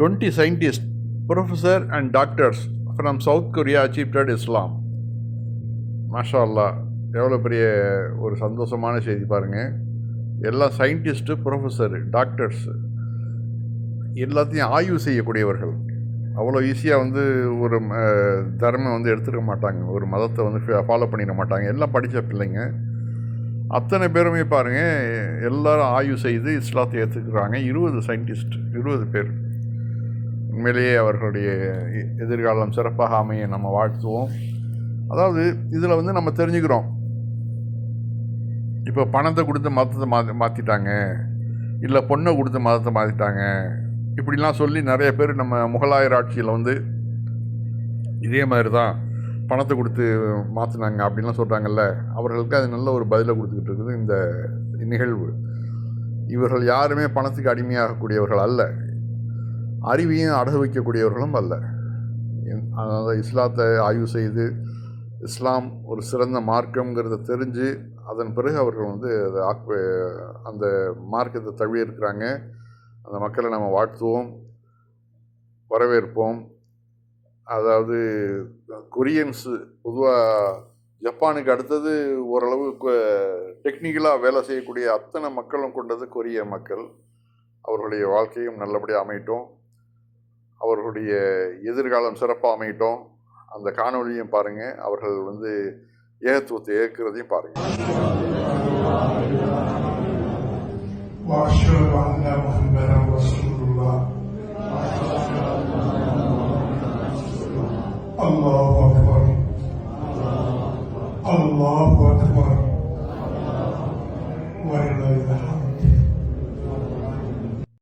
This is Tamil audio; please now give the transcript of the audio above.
20 scientists, professor and doctors from south Korea achieved Islam மாஷா அல்லாஹ் எவ்வளோ பெரிய ஒரு சந்தோஷமான செய்தி பாருங்கள் எல்லா சயின்டிஸ்ட்டு ப்ரொஃபஸரு டாக்டர்ஸு எல்லாத்தையும் ஆய்வு செய்யக்கூடியவர்கள். அவ்வளோ ஈஸியாக வந்து ஒரு தர்மம் வந்து எடுத்துக்க மாட்டாங்க. ஒரு மதத்தை வந்து ஃபாலோ பண்ணிட மாட்டாங்க. எல்லாம் படித்த பிள்ளைங்க. அத்தனை பேருமே பாருங்கள் எல்லோரும் ஆய்வு செய்து இஸ்லாத்தை ஏற்றுக்கிறாங்க இருபது சயின்டிஸ்ட் இருபது பேர். உண்மையிலேயே அவர்களுடைய எ- எதிர்காலம் சிறப்பாக அமைய நம்ம வாழ்த்துவோம். அதாவது இதில் வந்து நம்ம தெரிஞ்சுக்கிறோம். இப்போ பணத்தை கொடுத்து மதத்தை மாற்றி மாற்றிட்டாங்க இல்லை பொண்ணை கொடுத்து மதத்தை மாற்றிட்டாங்க இப்படிலாம் சொல்லி நிறைய பேர் நம்ம முகலாயர் ஆட்சியில் வந்து இதே மாதிரி தான் பணத்தை கொடுத்து மாற்றினாங்க அப்படின்லாம் சொல்கிறாங்கல்ல அவர்களுக்கு அது நல்ல ஒரு பதிலை கொடுத்துக்கிட்டு இருக்குது இந்த நிகழ்வு. இவர்கள் யாருமே பணத்துக்கு அடிமையாகக்கூடியவர்கள் அல்ல. அறிவையும் அடகு வைக்கக்கூடியவர்களும் அல்ல அதாவது இஸ்லாத்தை ஆய்வு செய்து இஸ்லாம் ஒரு சிறந்த மார்க்கங்கிறத தெரிஞ்சு அதன் பிறகு அவர்கள் வந்து அதை ஆக்கு அந்த மார்க்கத்தை தழுவி இருக்கிறாங்க அந்த மக்களை நம்ம வாழ்த்துவோம் வரவேற்போம். அதாவது கொரியன்ஸு பொதுவாக ஜப்பானுக்கு அடுத்தது ஓரளவு டெக்னிக்கலாக வேலை செய்யக்கூடிய அத்தனை மக்களும் கொண்டது கொரிய மக்கள். அவர்களுடைய வாழ்க்கையும் நல்லபடியாக அமையட்டும். அவர்களுடைய எதிர்காலம் சிறப்பாக அமையட்டும். அந்த காணொலியும் பாருங்கள் அவர்கள் வந்து ஏகத்துவத்தை ஏற்கிறதையும் பாருங்கள் الله أكبر ولا إله إلا